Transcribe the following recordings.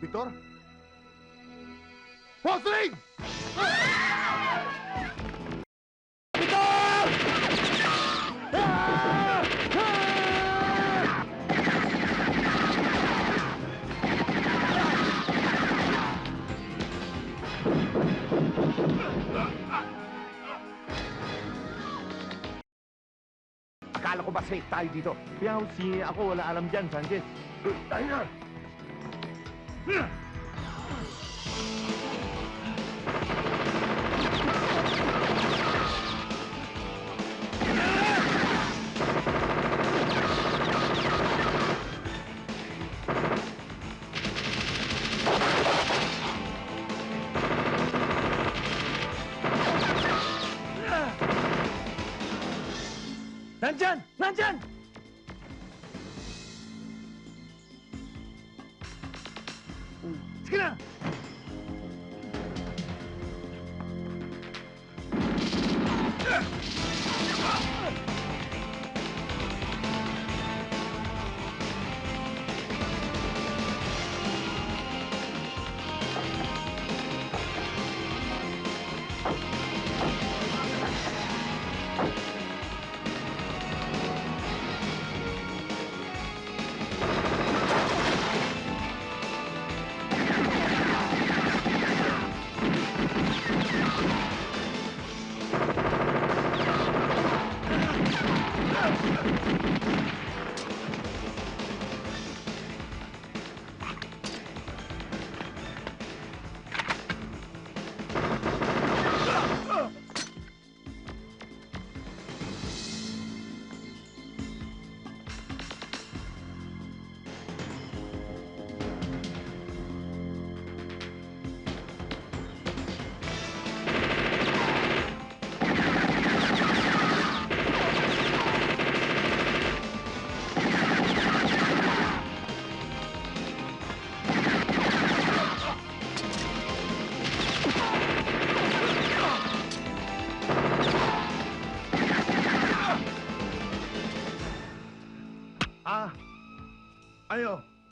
Victor? Bossing! Akala ko ba safe tayo dito? Piyaw, si ako wala alam dyan, Sanchez. Tayo na! 哼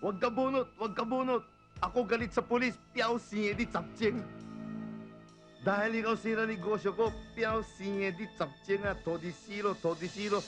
我干不弄我干不弄阿哥你吃玻璃表示你的执政大力高兴了你给我说过表示你啊到底是了到底是了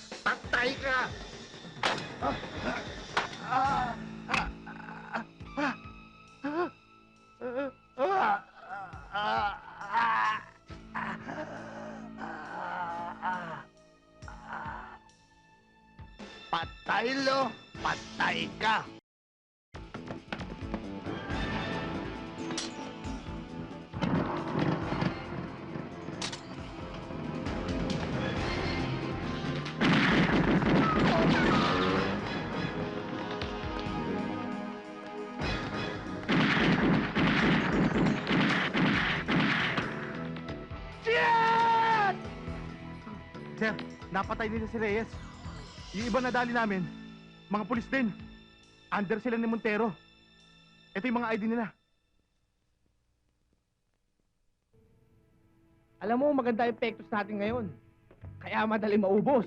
napatay nila si Reyes. Yung iba na dali namin, mga pulis din. Under sila ni Montero. Ito yung mga ID nila. Alam mo, maganda epektos natin ngayon. Kaya madali maubos.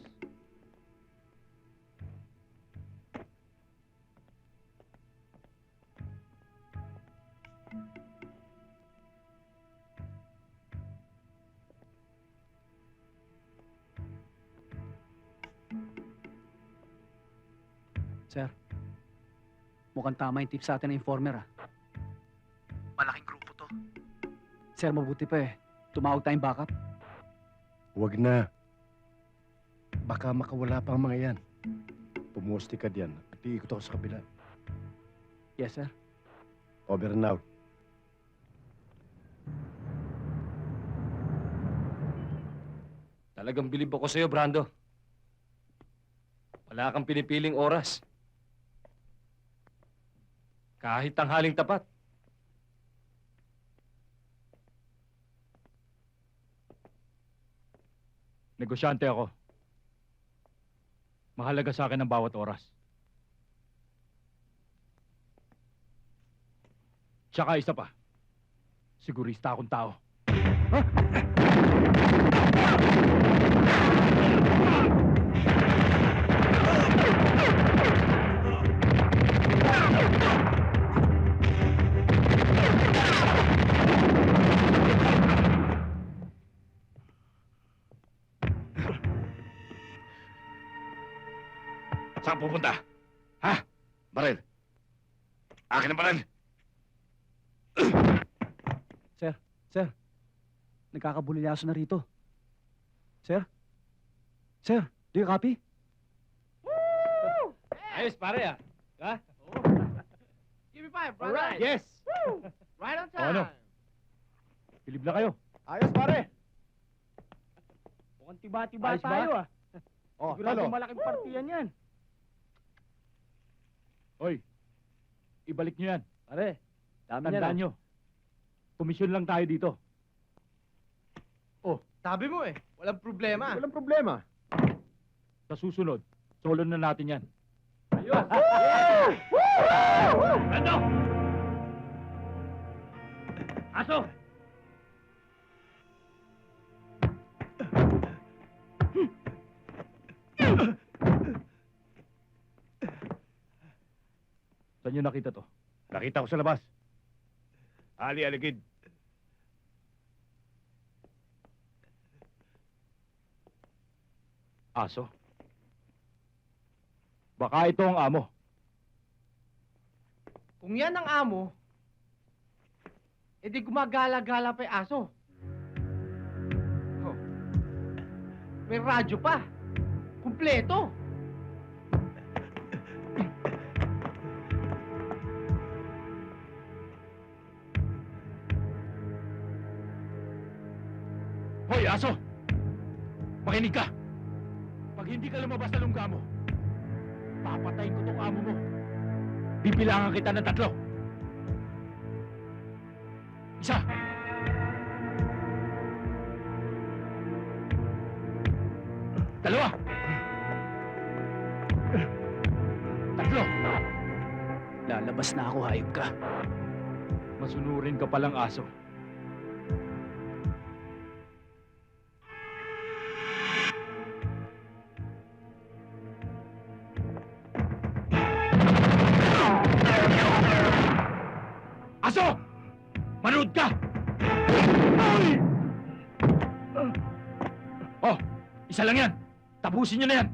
Sir, mukhang tama yung tip sa atin ng informer ah. Malaking grupo to. Sir, mabuti pa eh. Tumawag tayong backup. Huwag na. Baka makawala pa ang mga yan. Pumusti ka diyan at iikot ako sa kabila. Yes, sir. Over and out. Talagang bilib ako sa'yo, Brando. Wala kang pinipiling oras. Kahit tanghaling tapat. Negosyante ako. Mahalaga sa akin ang bawat oras. Tsaka isa pa. Sigurista akong tao. Saan pupunta? Ha? Baril. Akin ang baril. Nagkakabulyaso na rito. Sir? Sir, do you copy? Ayos, pare ah. Give me five, brother. Alright. Yes! Right on O, time. ano? Bilib na kayo. Ayos, pare! Mukhang tiba-tiba Ayos ba? tayo ah. Oh, Sigurado talo. malaking partiyan yan. Hoy, ibalik nyo yan. Pare, dami niya Tandaan na. nyo. Komisyon lang tayo dito. Sabi mo eh, walang problema. Walang problema. Sa susunod, solo na natin yan. Ayos. Ano? Aso! Saan nyo nakita to? Nakita ko sa labas. Ali Aligid. Aso? Baka ito ang amo. Kung yan ang amo, edi gumagala-gala pa aso. Oh. May radyo pa. Kumpleto. Hoy, aso! Makinig ka! Pag hindi ka lumabas sa lungga mo, papatayin ko tong amo mo. Bibilangan kita ng tatlo. Isa. Dalawa. Tatlo. Lalabas na ako, hayop ka. Masunurin ka palang. Aso! Isa lang yan. Tapusin nyo na yan.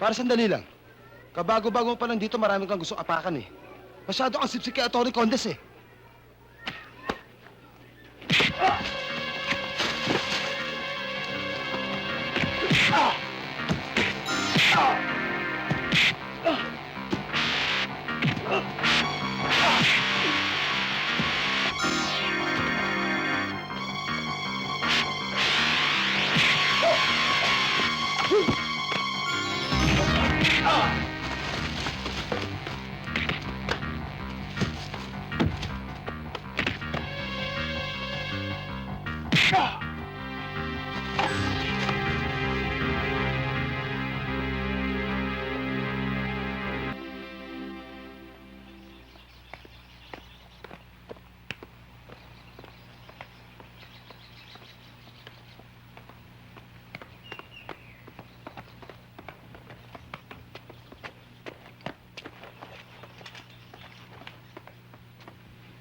Para sandali lang. Kabago-bago pa lang dito, marami kang gusto apakan eh. Masyado kang sipsik kay Atty. Condes eh.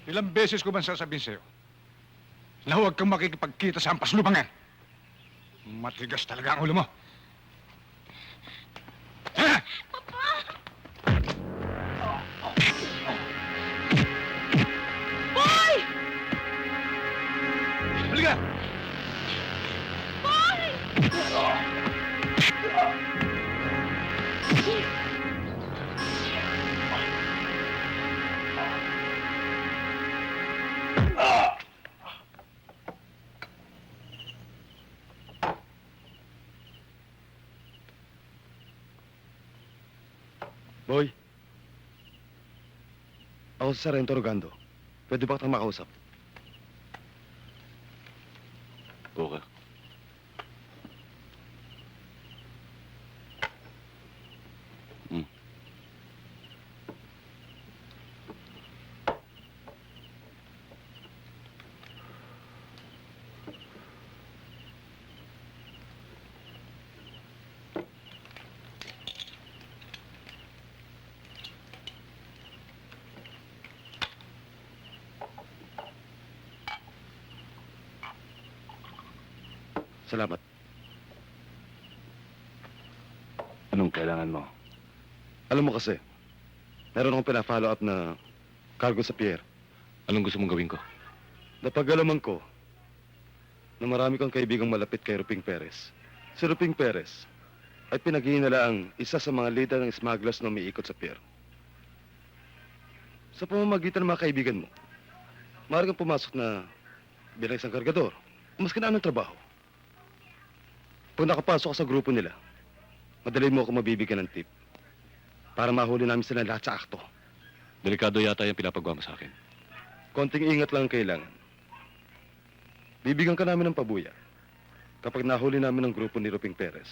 Ilang beses ko man sasabihin sa'yo na huwag kang makikipagkita sa hampas lupangan. Matigas talaga ang ulo mo. Boy. Ako si Sarento Rogando. Pwede ba kitang makausap? Salamat. Anong kailangan mo? Alam mo kasi, meron akong pina-follow up na cargo sa Pierre. Anong gusto mong gawin ko? Napagalaman ko na marami kang kaibigang malapit kay Ruping Perez. Si Ruping Perez ay pinaghihinala ang isa sa mga leader ng smugglers na umiikot sa pier. Sa pamamagitan ng mga kaibigan mo, maaari kang pumasok na bilang isang kargador o maski na anong trabaho. Pag nakapasok ka sa grupo nila, madali mo ako mabibigyan ng tip para mahuli namin sila lahat sa akto. Delikado yata yung pinapagawa mo sa akin. Konting ingat lang ang kailangan. Bibigyan ka namin ng pabuya kapag nahuli namin ang grupo ni Ruping Perez